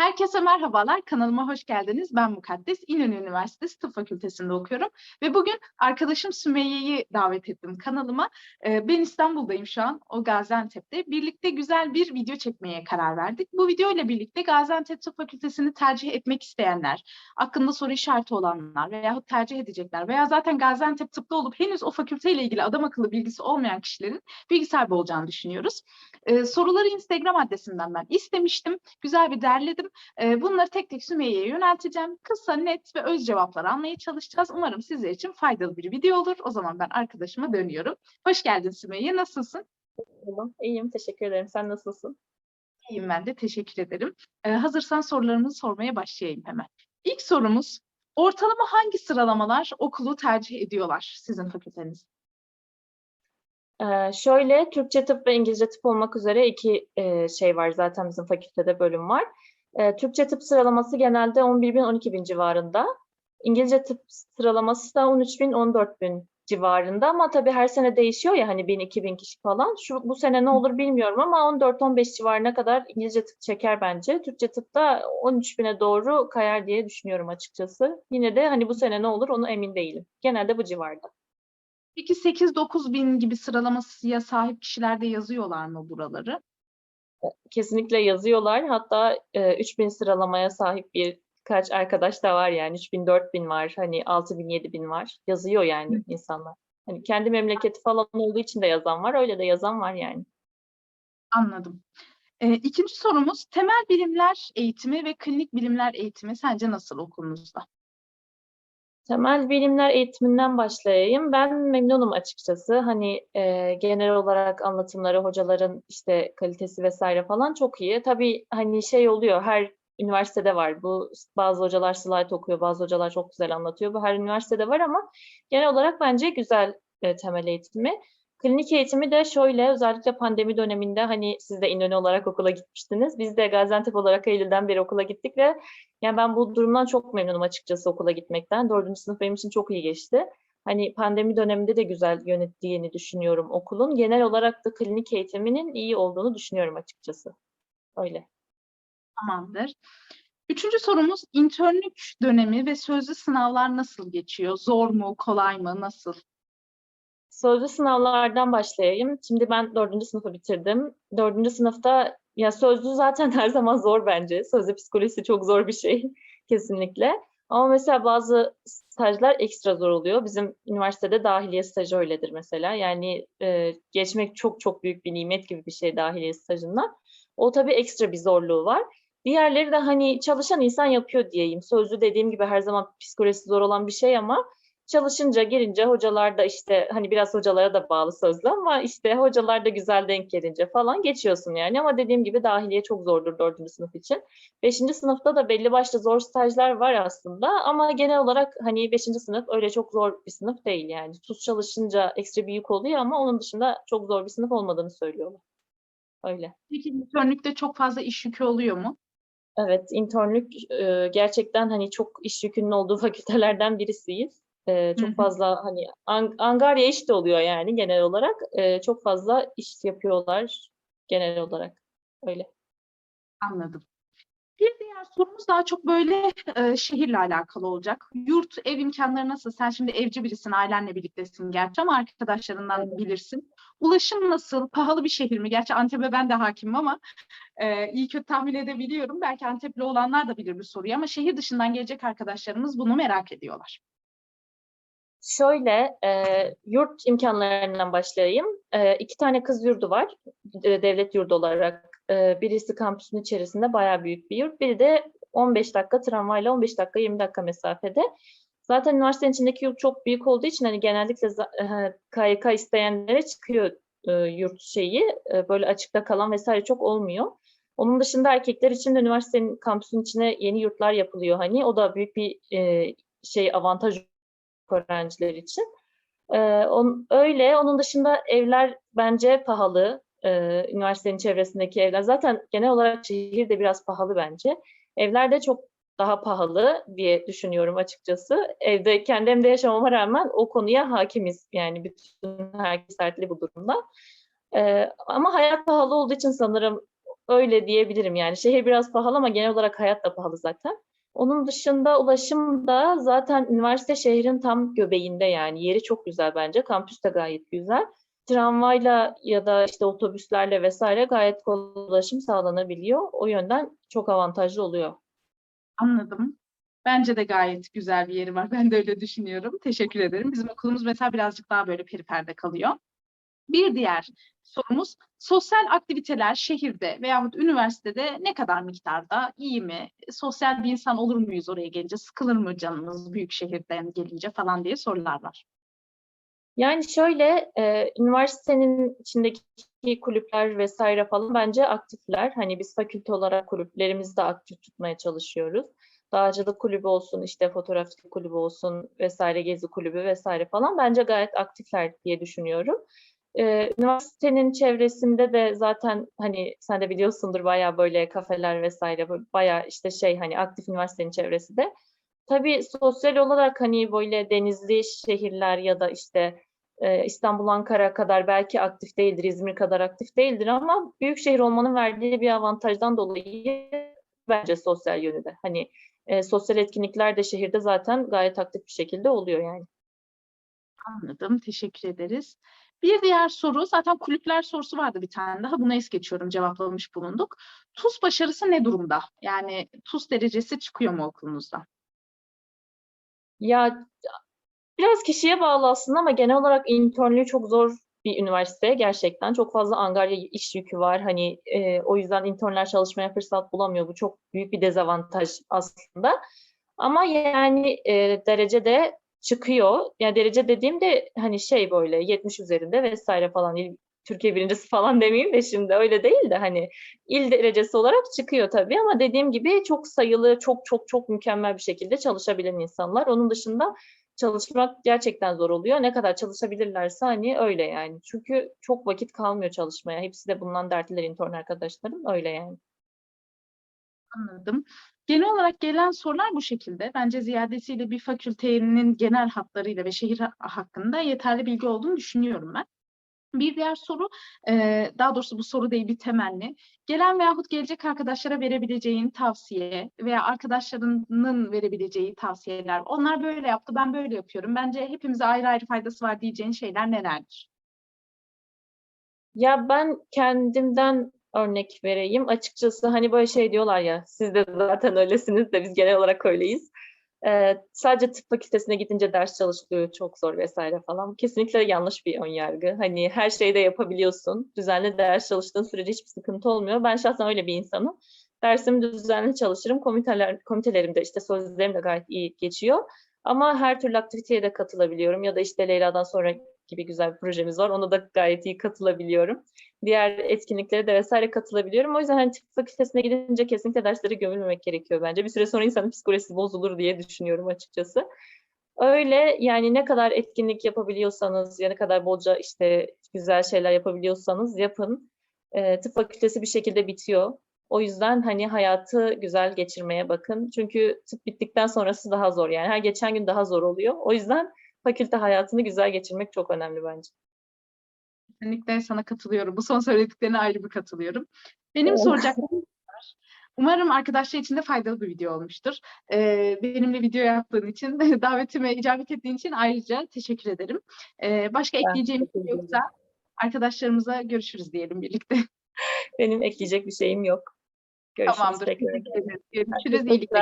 Herkese merhabalar, kanalıma hoş geldiniz. Ben Mukaddes, İnönü Üniversitesi Tıp Fakültesi'nde okuyorum. Ve bugün arkadaşım Sümeyye'yi davet ettim kanalıma. Ee, ben İstanbul'dayım şu an, o Gaziantep'te. Birlikte güzel bir video çekmeye karar verdik. Bu video ile birlikte Gaziantep Tıp Fakültesi'ni tercih etmek isteyenler, aklında soru işareti olanlar veyahut tercih edecekler veya zaten Gaziantep Tıp'ta olup henüz o fakülteyle ilgili adam akıllı bilgisi olmayan kişilerin bilgi sahibi olacağını düşünüyoruz. Ee, soruları Instagram adresinden ben istemiştim. Güzel bir derledim. Ee, bunları tek tek Sümeyye'ye yönelteceğim. Kısa, net ve öz cevaplar almaya çalışacağız. Umarım sizler için faydalı bir video olur. O zaman ben arkadaşıma dönüyorum. Hoş geldin Sümeyye. Nasılsın? İyiyim. Teşekkür ederim. Sen nasılsın? İyiyim ben de. Teşekkür ederim. Ee, hazırsan sorularımızı sormaya başlayayım hemen. İlk sorumuz, ortalama hangi sıralamalar okulu tercih ediyorlar sizin fakülteniz? Ee, şöyle, Türkçe tıp ve İngilizce tıp olmak üzere iki e, şey var zaten bizim fakültede bölüm var. Ee, Türkçe tıp sıralaması genelde 11 bin 12 bin civarında. İngilizce tıp sıralaması da 13 bin 14 bin civarında ama tabii her sene değişiyor ya hani 1000 2000 kişi falan. Şu bu sene ne olur bilmiyorum ama 14-15 civarına kadar İngilizce tıp çeker bence. Türkçe tıp da 13 bine doğru kayar diye düşünüyorum açıkçası. Yine de hani bu sene ne olur onu emin değilim. Genelde bu civarda. Peki 8-9 bin gibi sıralamasıya sahip kişiler de yazıyorlar mı buraları? Kesinlikle yazıyorlar. Hatta e, 3000 sıralamaya sahip birkaç arkadaş da var yani 3000 4000 var. Hani 6000 7000 var. Yazıyor yani insanlar. Hani kendi memleketi falan olduğu için de yazan var. Öyle de yazan var yani. Anladım. Ee, ikinci sorumuz, temel bilimler eğitimi ve klinik bilimler eğitimi sence nasıl okulunuzda? Temel bilimler eğitiminden başlayayım. Ben memnunum açıkçası. Hani e, genel olarak anlatımları, hocaların işte kalitesi vesaire falan çok iyi. Tabii hani şey oluyor, her üniversitede var. Bu bazı hocalar slide okuyor, bazı hocalar çok güzel anlatıyor. Bu her üniversitede var ama genel olarak bence güzel e, temel eğitimi. Klinik eğitimi de şöyle, özellikle pandemi döneminde hani siz de İnönü olarak okula gitmiştiniz. Biz de Gaziantep olarak Eylül'den beri okula gittik ve yani ben bu durumdan çok memnunum açıkçası okula gitmekten. Dördüncü sınıf benim için çok iyi geçti. Hani pandemi döneminde de güzel yönettiğini düşünüyorum okulun. Genel olarak da klinik eğitiminin iyi olduğunu düşünüyorum açıkçası. Öyle. Tamamdır. Üçüncü sorumuz, internlük dönemi ve sözlü sınavlar nasıl geçiyor? Zor mu, kolay mı, nasıl? Sözlü sınavlardan başlayayım. Şimdi ben dördüncü sınıfı bitirdim. Dördüncü sınıfta ya sözlü zaten her zaman zor bence. Sözlü psikolojisi çok zor bir şey kesinlikle. Ama mesela bazı stajlar ekstra zor oluyor. Bizim üniversitede dahiliye stajı öyledir mesela. Yani e, geçmek çok çok büyük bir nimet gibi bir şey dahiliye stajından. O tabii ekstra bir zorluğu var. Diğerleri de hani çalışan insan yapıyor diyeyim. Sözlü dediğim gibi her zaman psikolojisi zor olan bir şey ama çalışınca girince hocalar da işte hani biraz hocalara da bağlı sözlü ama işte hocalar da güzel denk gelince falan geçiyorsun yani ama dediğim gibi dahiliye çok zordur dördüncü sınıf için. Beşinci sınıfta da belli başlı zor stajlar var aslında ama genel olarak hani beşinci sınıf öyle çok zor bir sınıf değil yani. Tuz çalışınca ekstra bir yük oluyor ama onun dışında çok zor bir sınıf olmadığını söylüyorlar. Öyle. Peki internlükte çok fazla iş yükü oluyor mu? Evet, internlük e, gerçekten hani çok iş yükünün olduğu fakültelerden birisiyiz. Ee, çok fazla hani Ang- Angarya iş de oluyor yani genel olarak. Ee, çok fazla iş yapıyorlar genel olarak. Öyle. Anladım. Bir diğer sorumuz daha çok böyle e, şehirle alakalı olacak. Yurt, ev imkanları nasıl? Sen şimdi evci birisin, ailenle birliktesin gerçi ama arkadaşlarından Evet. bilirsin. Ulaşım nasıl? Pahalı bir şehir mi? Gerçi Antep'e ben de hakimim ama e, iyi kötü tahmin edebiliyorum. Belki Antepli olanlar da bilir bu soruyu ama şehir dışından gelecek arkadaşlarımız bunu merak ediyorlar. Şöyle, e, yurt imkanlarından başlayayım. E, iki tane kız yurdu var, e, devlet yurdu olarak. E, birisi kampüsün içerisinde bayağı büyük bir yurt. Biri de 15 dakika tramvayla 15 dakika 20 dakika mesafede. Zaten üniversitenin içindeki yurt çok büyük olduğu için hani genellikle e, KYK isteyenlere çıkıyor e, yurt şeyi. E, böyle açıkta kalan vesaire çok olmuyor. Onun dışında erkekler için de üniversitenin kampüsün içine yeni yurtlar yapılıyor hani. O da büyük bir e, şey avantaj öğrenciler için. Ee, on, öyle. Onun dışında evler bence pahalı. Ee, üniversitenin çevresindeki evler. Zaten genel olarak şehir de biraz pahalı bence. Evler de çok daha pahalı diye düşünüyorum açıkçası. Evde kendi evimde yaşamama rağmen o konuya hakimiz. Yani bütün herkes dertli bu durumda. Ee, ama hayat pahalı olduğu için sanırım öyle diyebilirim yani. Şehir biraz pahalı ama genel olarak hayat da pahalı zaten. Onun dışında ulaşım da zaten üniversite şehrin tam göbeğinde yani. Yeri çok güzel bence. Kampüs de gayet güzel. Tramvayla ya da işte otobüslerle vesaire gayet kolay ulaşım sağlanabiliyor. O yönden çok avantajlı oluyor. Anladım. Bence de gayet güzel bir yeri var. Ben de öyle düşünüyorum. Teşekkür ederim. Bizim okulumuz mesela birazcık daha böyle periferde kalıyor. Bir diğer sorumuz, sosyal aktiviteler şehirde veyahut üniversitede ne kadar miktarda, iyi mi? Sosyal bir insan olur muyuz oraya gelince? Sıkılır mı canınız büyük şehirden gelince falan diye sorular var. Yani şöyle, e, üniversitenin içindeki kulüpler vesaire falan bence aktifler. Hani biz fakülte olarak kulüplerimizi de aktif tutmaya çalışıyoruz. Dağcılık kulübü olsun, işte fotoğrafçılık kulübü olsun vesaire, gezi kulübü vesaire falan bence gayet aktifler diye düşünüyorum. Ee, üniversitenin çevresinde de zaten hani sen de biliyorsundur bayağı böyle kafeler vesaire bayağı işte şey hani aktif üniversitenin çevresi de. Tabii sosyal olarak hani böyle denizli şehirler ya da işte e, İstanbul, Ankara kadar belki aktif değildir, İzmir kadar aktif değildir ama büyük şehir olmanın verdiği bir avantajdan dolayı bence sosyal yönü de. Hani e, sosyal etkinlikler de şehirde zaten gayet aktif bir şekilde oluyor yani. Anladım. Teşekkür ederiz. Bir diğer soru, zaten kulüpler sorusu vardı bir tane daha. Bunu es geçiyorum, cevaplamış bulunduk. TUS başarısı ne durumda? Yani TUS derecesi çıkıyor mu okulunuzda? Ya biraz kişiye bağlı aslında ama genel olarak internlüğü çok zor bir üniversite gerçekten. Çok fazla angarya iş yükü var. Hani e, o yüzden internler çalışmaya fırsat bulamıyor. Bu çok büyük bir dezavantaj aslında. Ama yani e, derece de çıkıyor. Yani derece dediğimde hani şey böyle 70 üzerinde vesaire falan il, Türkiye birincisi falan demeyeyim de şimdi öyle değil de hani il derecesi olarak çıkıyor tabii ama dediğim gibi çok sayılı, çok çok çok mükemmel bir şekilde çalışabilen insanlar. Onun dışında çalışmak gerçekten zor oluyor. Ne kadar çalışabilirlerse hani öyle yani. Çünkü çok vakit kalmıyor çalışmaya. Hepsi de bundan dertliler intern arkadaşlarım. Öyle yani. Anladım. Genel olarak gelen sorular bu şekilde. Bence ziyadesiyle bir fakültenin genel hatlarıyla ve şehir ha- hakkında yeterli bilgi olduğunu düşünüyorum ben. Bir diğer soru, eee, daha doğrusu bu soru değil bir temenni. Gelen veyahut gelecek arkadaşlara verebileceğin tavsiye veya arkadaşlarının verebileceği tavsiyeler. Onlar böyle yaptı, ben böyle yapıyorum. Bence hepimize ayrı ayrı faydası var diyeceğin şeyler nelerdir? Ya ben kendimden örnek vereyim. Açıkçası hani böyle şey diyorlar ya, siz de zaten öylesiniz de biz genel olarak öyleyiz. Ee, sadece tıp fakültesine gidince ders çalışılıyor çok zor vesaire falan. Kesinlikle yanlış bir ön yargı. Hani her şeyi de yapabiliyorsun. Düzenli ders çalıştığın sürece hiçbir sıkıntı olmuyor. Ben şahsen öyle bir insanım. Dersimi düzenli çalışırım. Komiteler, komitelerimde işte sözlerim de gayet iyi geçiyor. Ama her türlü aktiviteye de katılabiliyorum. Ya da işte Leyla'dan sonra gibi güzel bir projemiz var. Ona da gayet iyi katılabiliyorum. Diğer etkinliklere de vesaire katılabiliyorum. O yüzden hani tıp fakültesine gidince kesinlikle derslere gömülmemek gerekiyor bence. Bir süre sonra insanın psikolojisi bozulur diye düşünüyorum açıkçası. Öyle yani ne kadar etkinlik yapabiliyorsanız ya ne kadar bolca işte güzel şeyler yapabiliyorsanız yapın. Ee, tıp fakültesi bir şekilde bitiyor. O yüzden hani hayatı güzel geçirmeye bakın. Çünkü tıp bittikten sonrası daha zor yani. Her geçen gün daha zor oluyor. O yüzden fakülte hayatını güzel geçirmek çok önemli bence. Kesinlikle sana katılıyorum. Bu son söylediklerine ayrı bir katılıyorum. Benim Evet. soracaklarım var. Umarım arkadaşlar için de faydalı bir video olmuştur. Ee, benimle video yaptığın için, davetime icabet ettiğin için ayrıca teşekkür ederim. Ee, başka Ben ekleyeceğim bir şey yoksa arkadaşlarımıza görüşürüz diyelim birlikte. Benim ekleyecek bir şeyim yok. Görüşürüz Tamamdır. tekrar. Görüşürüz. Herkese iyilikle